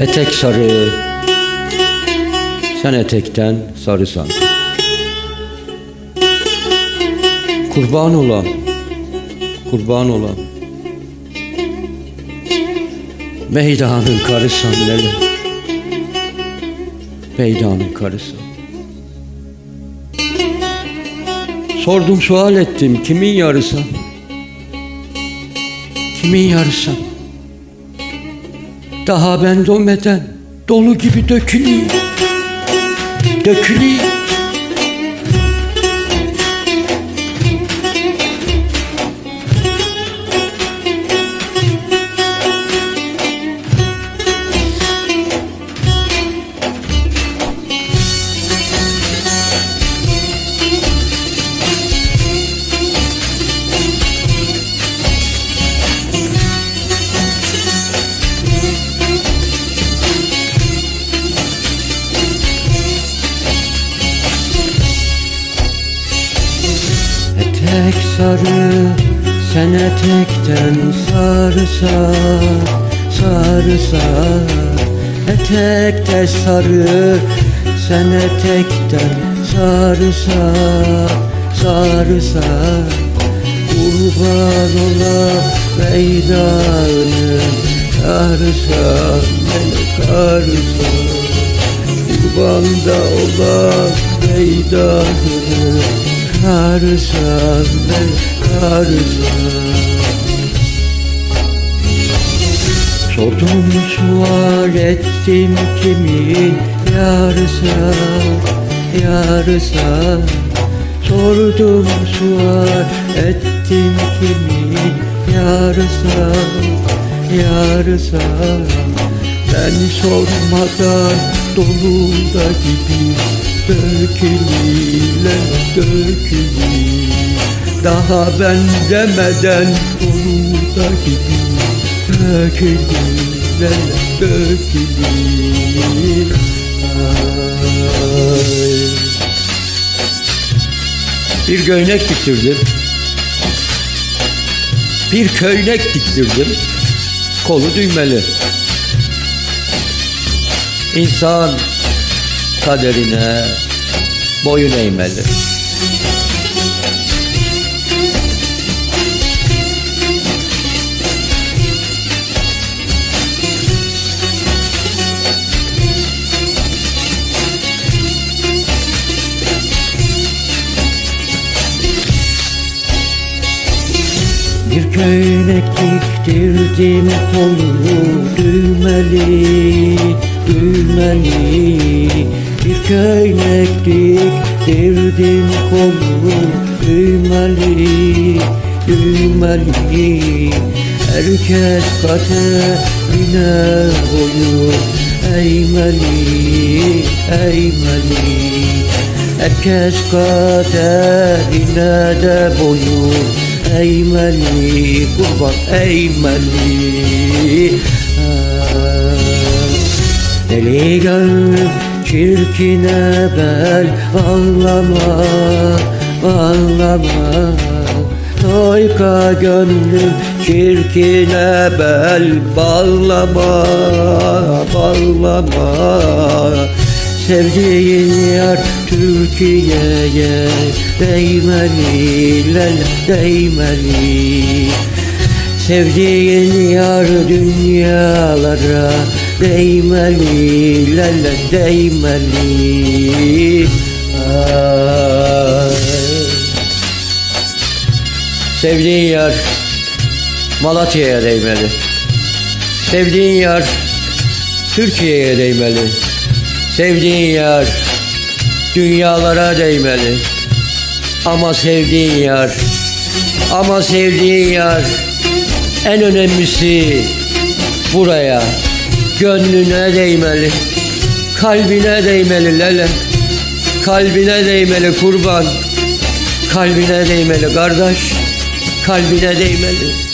Etek sarı, sen etekten sarısan. Kurban olam, kurban olam. Meydanın karısan lele. Meydanın karısan. Sordum sual ettim kimin yarısan? Kimin yarısan? Daha ben dönmeden dolu gibi döküleyim. Döküleyim. Etek sarı sen etekten sarısa sarısa. Etekte sarı sen etekten sarısa sarısa. Kurban ola meydanın karısa beni karısa Kurban da ola meydanın karısa beni karısa Sordum sual ettim kimin yarısa yarısa Sordum sual ettim kimin yarısa yarısa Ben sormadan doluda gibi dökülüyle dökülür Daha ben demeden doluda gibi dökülür dökülür Ay. Bir göynek diktirdim. Bir köynek diktirdim. Kolu düğmeli. İnsan kaderine boyun eğmeli. Bir köynek diktirdim kolu düğmeli, düğmeli Bir köynek diktirdim kolu düğmeli, düğmeli Herkes kaderine boyun. Eğmeli, eğmeli Herkes kaderine de boyun. Eğmeli kurban eğmeli Deli gönlüm çirkine bel bağlama bağlama Toyka gönlüm çirkine bel bağlama bağlama. Sevdiğin yar Türkiye'ye değmeli, lel değmeli. Sevdiğin yar dünyalara lel değmeli Ay. Sevdiğin yar Malatya'ya değmeli Sevdiğin yar Türkiye'ye değmeli Sevdiğin yar dünyalara değmeli. Ama sevdiğin yar, ama sevdiğin yar en önemlisi buraya gönlüne değmeli. Kalbine değmeli lele. Kalbine değmeli kurban. Kalbine değmeli kardeş. Kalbine değmeli.